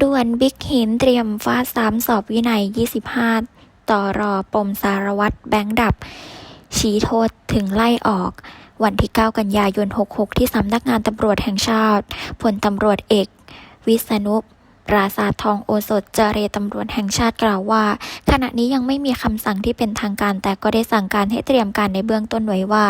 ด่วนบิ๊กหินเตรียมฟาดสามสอบวินัย 25 ต่อรอปมสารวัตรแบงค์ดับ ชี้โทษถึงไล่ออก วันที่ 9 กันยายน 66 ที่สำนักงานตำรวจแห่งชาติพลตำรวจเอก วิษณุปราสาททองโอสถเจเรตำรวจแห่งชาติกล่าวว่า ขณะนี้ยังไม่มีคำสั่งที่เป็นทางการ แต่ก็ได้สั่งการให้เตรียมการในเบื้องต้นไว้ว่า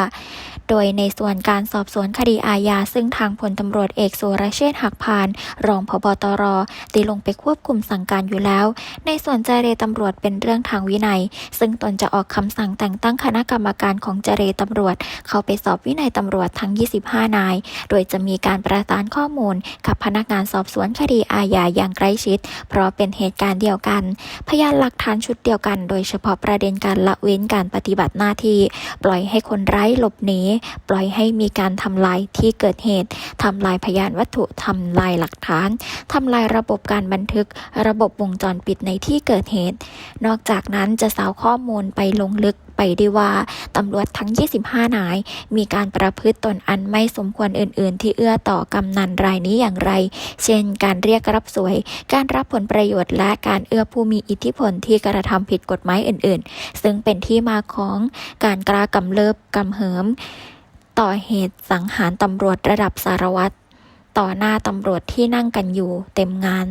โดยในส่วนการสอบสวนคดีอาญา ซึ่งทางพลตำรวจเอกสุรเชษฐ์หักพาน รองพบตรได้ลงไปควบคุมสั่งการอยู่แล้ว ในส่วนเจรตำรวจเป็นเรื่องทางวินัย ซึ่งตนจะออกคำสั่งแต่งตั้งคณะกรรมการของเจรตำรวจ เข้าไปสอบวินัยตำรวจทั้ง 25 นาย โดยจะมีการประสานข้อมูล กับพนักงานสอบสวนคดีอาญาอย่างใกล้ชิด เพราะเป็นเหตุการณ์เดียวกัน พยานหลักฐานชุดเดียวกัน โดยเฉพาะประเด็นการละเว้นการปฏิบัติหน้าที่ ปล่อยให้คนไร้หลบหนีปล่อยให้มีการทำลายที่เกิดเหตุทำลายพยานวัตถุทำลายหลักฐานทำลายระบบการบันทึก ระบบวงจรปิดในที่เกิดเหตุ นอกจากนั้นจะสาวข้อมูลไปลงลึกไปไดีว่าตำรวจทั้ง 25 นาย มีการประพฤติตนอันไม่สมควรอื่น ๆ ที่เอื้อต่อกำนันรายนี้อย่างไร เช่น การเรียกรับสวย การรับผลประโยชน์และการเอื้อผู้มีอิทธิพลที่กระทำผิดกฎหมายอื่น ๆ ซึ่งเป็นที่มาของการกล้ากำเริบกำเหิม ต่อเหตุสังหารตำรวจระดับสารวัตร ต่อหน้าตำรวจที่นั่งกันอยู่เต็มงาน